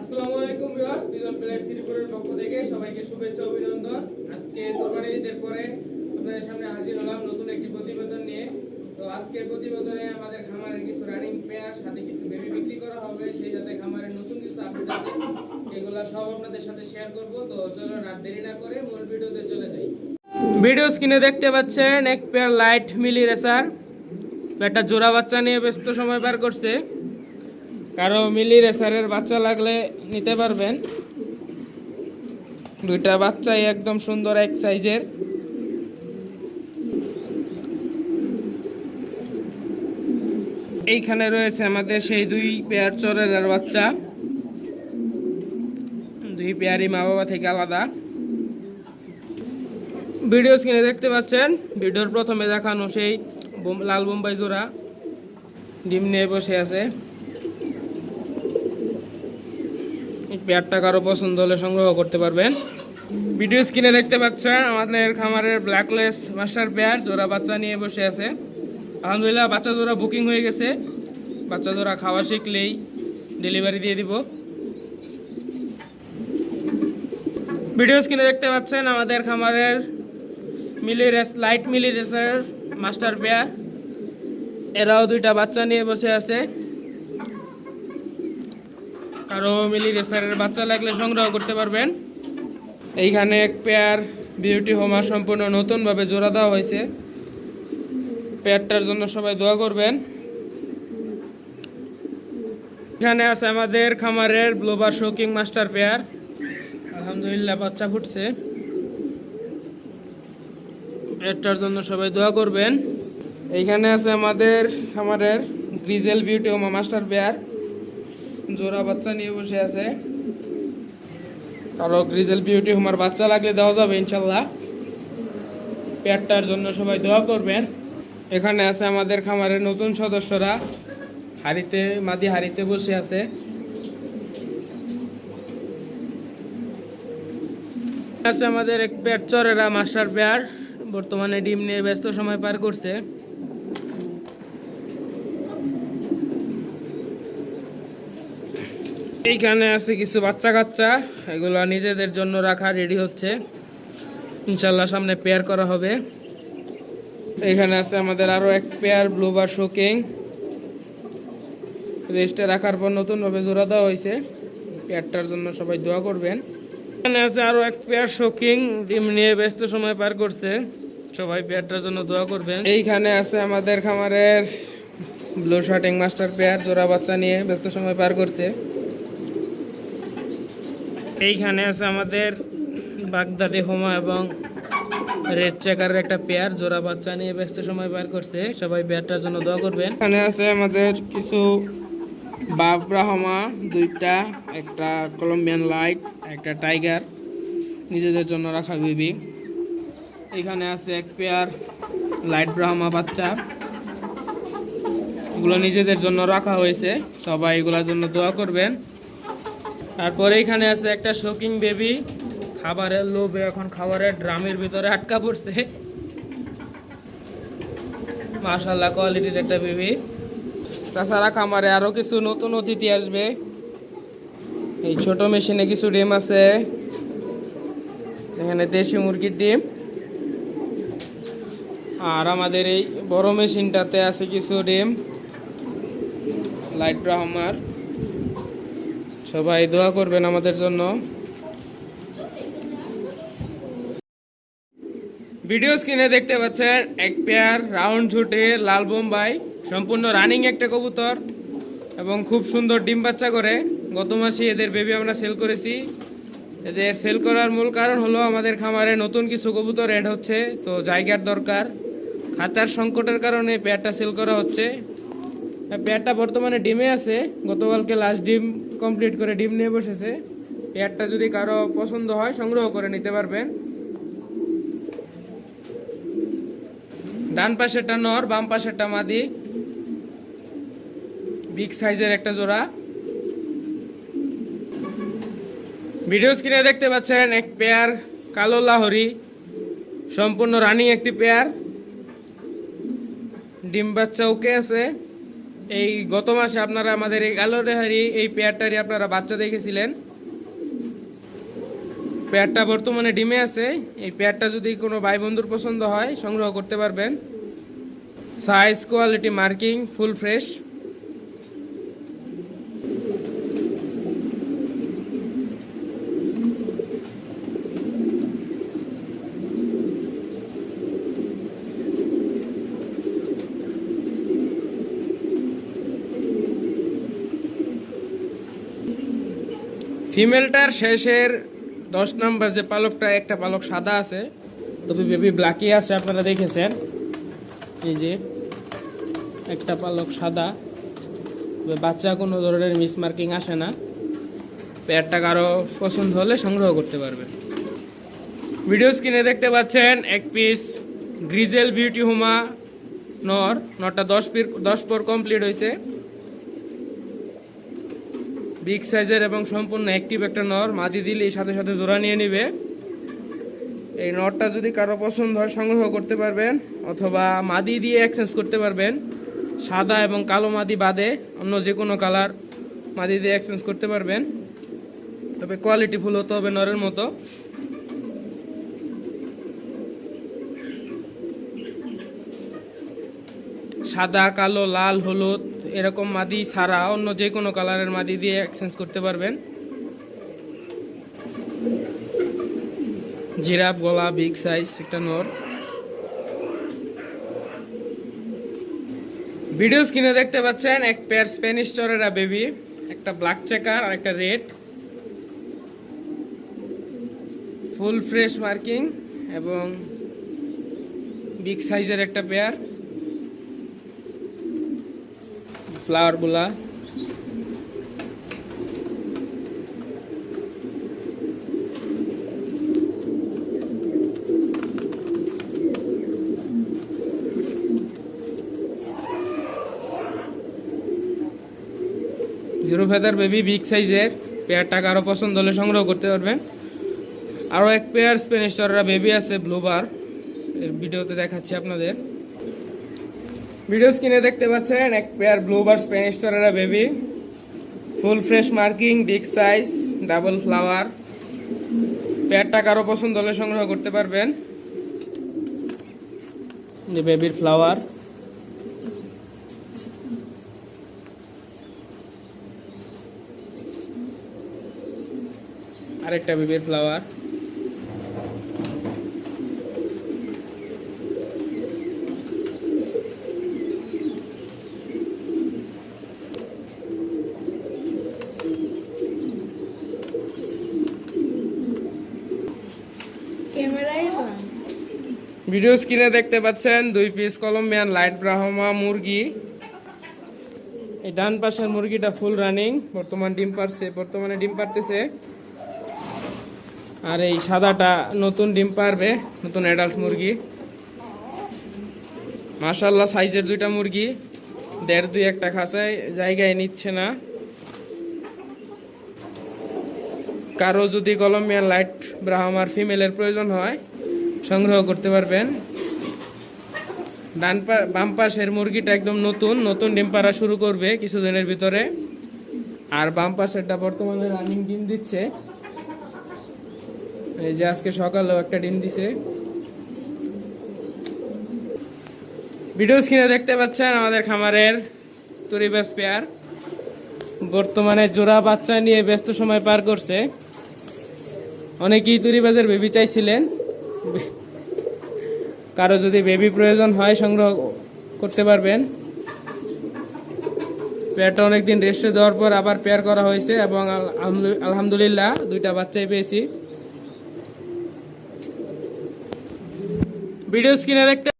আসসালামু আলাইকুম ভিউয়ার্স বিজন প্লেয়ার শ্রীপুরের পক্ষ থেকে সবাইকে শুভেচ্ছা, অভিনন্দন। আজকে কোরবানির ঈদের পরে আপনাদের সামনে হাজির হলাম নতুন একটি প্রতিবেদন নিয়ে। তো আজকের প্রতিবেদনে আমাদের খামারের কিছু রানিং পেয়ার সাথে কিছু বেবি বিক্রি করা হবে। সেই সাথে খামারের নতুন কিছু আপডেট আছে, এগুলো সব আপনাদের সাথে শেয়ার করব। তো চলো রাত দেরি না করে মূল ভিডিওতে চলে যাই। ভিডিও স্ক্রিনে দেখতে পাচ্ছেন এক পেয়ার লাইট মিলি রেসার একটা জোড়া বাচ্চা নিয়ে ব্যস্ত সময় পার করছে। কারও মিলি রেসারের বাচ্চা লাগলে নিতে পারবেন। দুইটা বাচ্চাই একদম সুন্দর এক সাইজের। এইখানে রয়েছে আমাদের সেই দুই পেয়ার চরের বাচ্চা। দুই পেয়ারই মা বাবা থেকে আলাদা। ভিডিও স্ক্রিনে দেখতে পাচ্ছেন, ভিডিওর প্রথমে দেখানো সেই লাল বোম্বাই জোড়া। ডিম নিয়ে বসে আছে এই পেয়ারটা কারও পছন্দ হলে সংগ্রহ করতে পারবেন। ভিডিও স্ক্রিনে দেখতে পাচ্ছেন আমাদের খামারের ব্ল্যাকলেস মাস্টার পেয়ার জোড়া বাচ্চা নিয়ে বসে আছে। আলহামদুলিল্লাহ, বাচ্চা জোড়া বুকিং হয়ে গেছে। বাচ্চা জোড়া খাওয়া শিখলেই ডেলিভারি দিয়ে দিব। ভিডিও স্ক্রিনে দেখতে পাচ্ছেন আমাদের খামারের মিলি রেস লাইট মিলি রেসের মাস্টার পেয়ার এরাও দুইটা বাচ্চা নিয়ে বসে আছে। আরও মিলি রেসারের বাচ্চা লাগলে সংগ্রহ করতে পারবেন। এইখানে এক পেয়ার বিউটি হোমা সম্পূর্ণ নতুনভাবে জোড়া দেওয়া হয়েছে। পেয়ারটার জন্য সবাই দোয়া করবেন। এখানে আছে আমাদের খামারের ব্লোবার শোকিং মাস্টার পেয়ার। আলহামদুলিল্লাহ, বাচ্চা ফুটছে। পেয়ারটার জন্য সবাই দোয়া করবেন। এইখানে আছে আমাদের খামারের grizzle beauty homer master pair. জোড়া বাচ্চা নিয়ে বসে আছে। কারও গ্রিজেল বিউটি হোমার বাচ্চা লাগলে দেওয়া যাবে ইনশাল্লাহ। পেটটার জন্য সবাই দোয়া করবেন। এখানে আছে আমাদের খামারের নতুন সদস্যরা। হাড়িতে, মাদি হাড়িতে বসে আছে। আছে আমাদের এক পেয়ার চরেরা মাস্টার পেয়ার। বর্তমানে ডিম নিয়ে ব্যস্ত সময় পার করছে। এইখানে আছে কিছু বাচ্চা কাচ্চা, এগুলো নিজেদের জন্য রাখা রেডি হচ্ছে। ইনশাল্লাহ সামনে পেয়ার করা হবে। এখানে আছে আমাদের আরও এক পেয়ার ব্লুবার শোকিং রেস্টে রাখার পর নতুনভাবে জোড়া দেওয়া হয়েছে। পেয়ারটার জন্য সবাই দোয়া করবেন। এখানে আছে আরও এক পেয়ার শোকিং ডিম নিয়ে ব্যস্ত সময় পার করছে। সবাই পেয়ারটার জন্য দোয়া করবেন। এইখানে আছে আমাদের খামারের ব্লু শার্টিং মাস্টার পেয়ার জোড়া বাচ্চা নিয়ে ব্যস্ত সময় পার করছে। এইখানে আছে আমাদের বাগদাদি হোমা এবং রেড চেকারের একটা পেয়ার। জোড়া বাচ্চা নিয়ে ব্যস্ত সময় পার করছে। সবাই পেয়ারটার জন্য দোয়া করবেন। এখানে আছে আমাদের কিছু বাবরা হোমা দুইটা, একটা কলম্বিয়ান লাইট, একটা টাইগার। নিজেদের জন্য রাখা বেবি। এখানে আছে এক পেয়ার লাইট ব্রাহ্মা বাচ্চা। এগুলো নিজেদের জন্য রাখা হয়েছে। সবাই এগুলোর জন্য দোয়া করবেন। তারপরে এখানে আছে একটা শোকিং বেবি। খাবারের লোভে এখন খাবারের ড্রামের ভিতরে আটকা পড়ছে। মাশাল্লাহ কোয়ালিটির একটা বেবি। তাছাড়া খামারে আরও কিছু নতুন অতিথি আসবে। এই ছোট মেশিনে কিছু ডিম আছে। এখানে দেশি মুরগির ডিম। আর আমাদের এই বড় মেশিনটাতে আছে কিছু ডিম। লাইট ব্রাহ্মার। সবাই দোয়া করবেন আমাদের জন্য। ভিডিও স্ক্রিনে দেখতে পাচ্ছেন এক পেয়ার রাউন্ড ঝুটে লাল বোম্বাই, সম্পূর্ণ রানিং একটা কবুতর এবং খুব সুন্দর ডিম বাচ্চা করে। গত মাসে এদের বেবি আমরা সেল করেছি। এদের সেল করার মূল কারণ হলো আমাদের খামারে নতুন কিছু কবুতর অ্যাড হচ্ছে, তো জায়গার দরকার। খাঁচার সংকটের কারণে পেয়ারটা সেল করা হচ্ছে। পেয়ারটা বর্তমানে ডিমে আছে। গতকালকে লাস্ট ডিম কমপ্লিট করে ডিম নিয়ে বসেছে। পেয়ারটা যদি কারও পছন্দ হয়, সংগ্রহ করে নিতে পারবেন। ডান পাশেরটা নর, বাম পাশেরটা মাদি। বিগ সাইজের একটা জোড়া। ভিডিও স্ক্রিনে দেখতে পাচ্ছেন এক পেয়ার কালো লাহরি। সম্পূর্ণ রানিং একটি পেয়ার ডিম বাচ্চা ওকে আছে। এই গত মাসে আপনারা আমাদের এই কালো রেহারি, এই পেয়ারটারই আপনারা বাচ্চা দেখেছিলেন। পেয়ারটা বর্তমানে ডিমে আছে। এই পেয়ারটা যদি কোনো ভাই বন্ধুর পছন্দ হয়, সংগ্রহ করতে পারবেন। Size quality marking full fresh ফিমেলটার শেষের দশ নম্বর যে পালকটা, একটা পালক সাদা আছে। তবে বেবি ব্ল্যাকই আছে, আপনারা দেখেছেন। এই যে, একটা পালক সাদা। বাচ্চা কোনো ধরনের মিসমার্কিং আসে না। পেয়ারটা কারও পছন্দ হলে সংগ্রহ করতে পারবেন। ভিডিও স্ক্রিনে দেখতে পাচ্ছেন, এক পিস গ্রিজেল বিউটি হুমা নর। নটা দশ পির দশ পর কমপ্লিট হয়েছে। বিগ সাইজের এবং সম্পূর্ণ অ্যাক্টিভ একটা নর, মাদি দিলে এই সাথে সাথে জোড়া নিয়ে নিবে। এই নটটা যদি কারও পছন্দ হয়, সংগ্রহ করতে পারবেন, অথবা মাদি দিয়ে এক্সচেঞ্জ করতে পারবেন। সাদা এবং কালো মাদি বাদে অন্য যে কোনো কালার মাদি দিয়ে এক্সচেঞ্জ করতে পারবেন। তবে কোয়ালিটি ফুল হতে হবে নরের মতো। সাদা, কালো, লাল, হলুদ এরকম মাদি ছাড়া অন্য যে কোনো কালারের মাদি দিয়ে এক্সচেঞ্জ করতে পারবেন। জিরাফ, গলা, বিগ সাইজ একটা নর। ভিডিও স্ক্রিনে দেখতে পাচ্ছেন এক পেয়ার স্প্যানিশ চরেরা বেবি, একটা ব্ল্যাক চেকার আর একটা রেড। ফুল ফ্রেশ মার্কিং এবং বিগ সাইজের একটা পেয়ার। ফ্লাওয়ারগুলা। জিরো ফেদার বেবি বিগ সাইজের পেয়ারটা কারও পছন্দ হলে সংগ্রহ করতে পারবেন। আরও এক পেয়ার স্পেনিশ বেবি আছে ব্লুবার ভিডিওতে দেখাচ্ছি আপনাদের। ভিডিও স্ক্রিনে দেখতে পাচ্ছেন, এক pair blue bar Spanish চরেরা baby full fresh marking big size double flower পেয়ারটা কারও পছন্দ হলে সংগ্রহ করতে পারবেন। যে বেবির ফ্লাওয়ার আরেকটা বেবির ফ্লাওয়ার ভিডিও স্ক্রিনে দেখতে পাচ্ছেন দুই পিস কলম্বিয়ান লাইট ব্রাহ্মা মুরগি। এই ডান পাশের মুরগিটা ফুল রানিং বর্তমান ডিম পারছে, বর্তমানে ডিম পারতেছে। আর এই সাদাটা নতুন ডিম পারবে, নতুন অ্যাডাল্ট মুরগি। মাশাল্লাহ সাইজের দুইটা মুরগি, দেড় দুই একটা খাঁচায় জায়গায় নিচ্ছে না। কারও যদি কলম্বিয়ান লাইট ব্রাহ্মার ফিমেলের প্রয়োজন হয় সংগ্রহ করতে পারবেন। ডান বাম পাশের মুরগিটা একদম নতুন নতুন ডিম পাড়া শুরু করবে কিছুদিনের ভিতরে। আর বাম পাশেরটা বর্তমানে রানিং ডিম দিচ্ছে। এই যে আজকে সকালেও একটা ডিম দিছে। ভিডিও স্ক্রিনে দেখতে পাচ্ছেন আমাদের খামারের তরিবাস পেয়ার। বর্তমানে জোড়া বাচ্চা নিয়ে ব্যস্ত সময় পার করছে। অনেকেই তুরিবাজের বেবি চাইছিলেন। কারও যদি বেবি প্রয়োজন হয় সংগ্রহ করতে পারবেন। পেয়ারটা অনেকদিন রেস্টে দেওয়ার পর আবার পেয়ার করা হয়েছে এবং আলহামদুলিল্লাহ দুইটা বাচ্চাই পেয়েছি। ভিডিও স্ক্রিনে দেখতে